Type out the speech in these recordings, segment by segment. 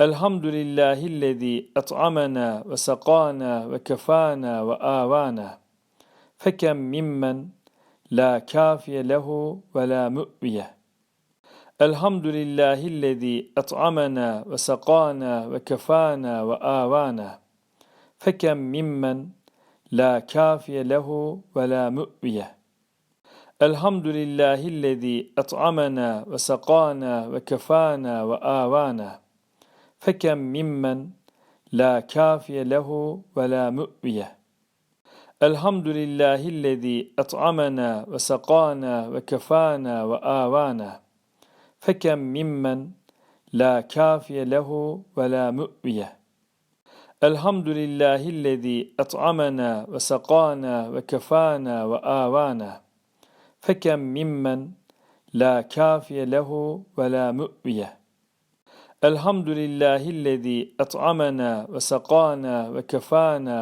Elhamdülillahillezî et'amena ve sakana ve kefana ve avana. Fekem mimmen la kafiye lehu ve la mu'viye. Elhamdülillahillezî et'amena ve sakana ve kefana ve avana. Fekem mimmen la kafiye lehu ve la mu'viye. Elhamdülillahillezî et'amena ve فكم ممن لا كافي له ولا مؤوية. الحمد لله الذي أطعمنا وسقانا وكفانا وآوانا. فكم ممن لا كافي له ولا مؤوية. الحمد لله الذي أطعمنا وسقانا وكفانا وآوانا. فكم ممن لا كافي له ولا مؤوية.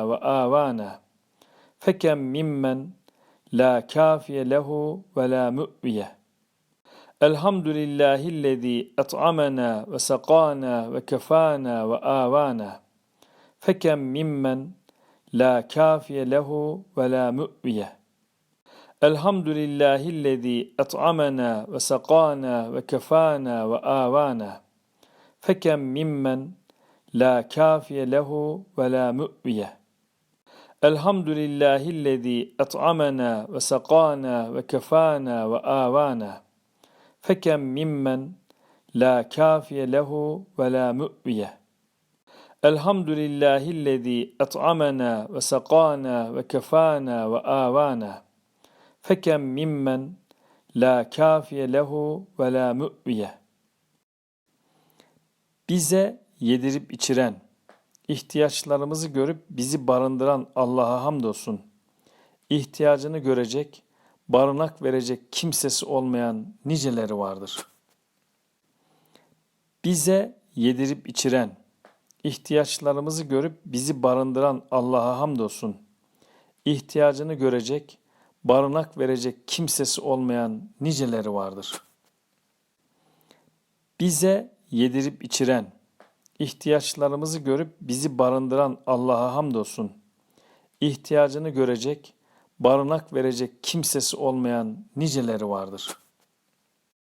Ve avana. Fekem mimmen la kafiye lehu ve la mu'viye. Elhamdülillahillezî et'amena ve sakana ve kefana ve avana. Fekem mimmen la kafiye lehu ve la mu'viye. Elhamdülillahillezî et'amena ve sakana ve kefana ve avana. Fekem فكم ممن لا كافي له ولا مؤوية. الحمد لله الذي أطعمنا وسقانا وكفانا وآوانا. فكم ممن لا كافي له ولا مؤوية. الحمد لله الذي أطعمنا وسقانا وكفانا وآوانا. فكم ممن لا كافي له ولا مؤوية. Bize yedirip içiren, ihtiyaçlarımızı görüp bizi barındıran Allah'a hamdolsun. İhtiyacını görecek, barınak verecek kimsesi olmayan niceleri vardır. Bize yedirip içiren, ihtiyaçlarımızı görüp bizi barındıran Allah'a hamdolsun. İhtiyacını görecek, barınak verecek kimsesi olmayan niceleri vardır. Bize yedirip içiren, ihtiyaçlarımızı görüp bizi barındıran Allah'a hamdolsun. İhtiyacını görecek, barınak verecek kimsesi olmayan niceleri vardır.''